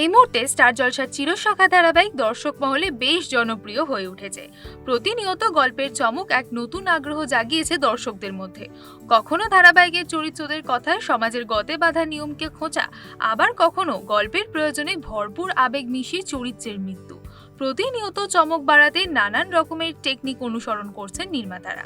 এই মুহূর্তে স্টার জলসার চিরশাখা ধারাবাহিক দর্শক মহলে বেশ জনপ্রিয় হয়ে উঠেছে। প্রতিনিয়ত গল্পের চমক এক নতুন আগ্রহ জাগিয়েছে দর্শকদের মধ্যে। কখনো ধারাবাহিকের চরিত্রদের কথায় সমাজের গতে বাঁধা নিয়মকে খোঁচা, আবার কখনো গল্পের প্রয়োজনে ভরপুর আবেগ মিশিয়ে চরিত্রের মৃত্যু। প্রতিনিয়ত চমক বাড়াতে নানান রকমের টেকনিক অনুসরণ করছেন নির্মাতারা।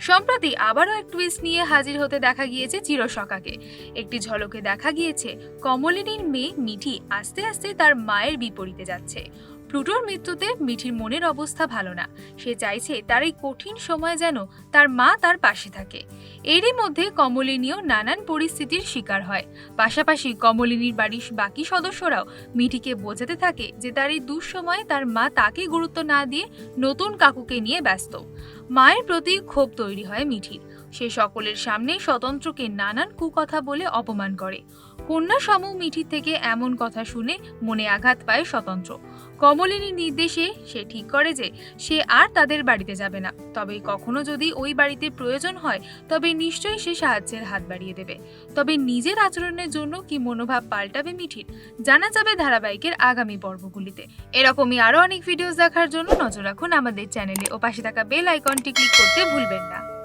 সম্প্রতি আবারও এক টুইস্ট নিয়ে হাজির হতে দেখা গিয়েছে চিরসকাকে একটি ঝলকে দেখা গিয়েছে কমলিনীর মেয়ে মিঠি আস্তে আস্তে তার মায়ের বিপরীতে যাচ্ছে। প্লুটোর মৃত্যুতে মিঠির মনের অবস্থা ভালো না। সে চাইছে তার এই কঠিন সময় যেন তার মা তার পাশে থাকে। এরই মধ্যে কমলিনীও নানান পরিস্থিতির শিকার হয়। পাশাপাশি কমলিনীর বাড়ির বাকি সদস্যরাও মিঠিকে বোঝাতে থাকে যে তার এই দুঃসময়ে তার মা তাকে গুরুত্ব না দিয়ে নতুন কাকুকে নিয়ে ব্যস্ত। মায়ের প্রতি ক্ষোভ তৈরি হয় মিঠির। সে সকলের সামনে স্বতন্ত্রকে নানান কুকথা বলে অপমান করে। কন্যা সম মিঠি থেকে এমন কথা শুনে মনে আঘাত পায় স্বতন্ত্র। কমলিনীর নির্দেশে সে ঠিক করে যে সে আর তাদের বাড়িতে যাবে না। তবে কখনো যদি ওই বাড়িতে প্রয়োজন হয়, তবে নিশ্চয়ই সে সাহায্যের হাত বাড়িয়ে দেবে। তবে নিজের আচরণের জন্য কি মনোভাব পাল্টাবে মিঠির, জানা যাবে ধারাবাহিকের আগামী পর্বগুলিতে। এরকমই আরও অনেক ভিডিওস দেখার জন্য নজর রাখুন আমাদের চ্যানেলে ও পাশে থাকা বেল আইকনটি ক্লিক করতে ভুলবেন না।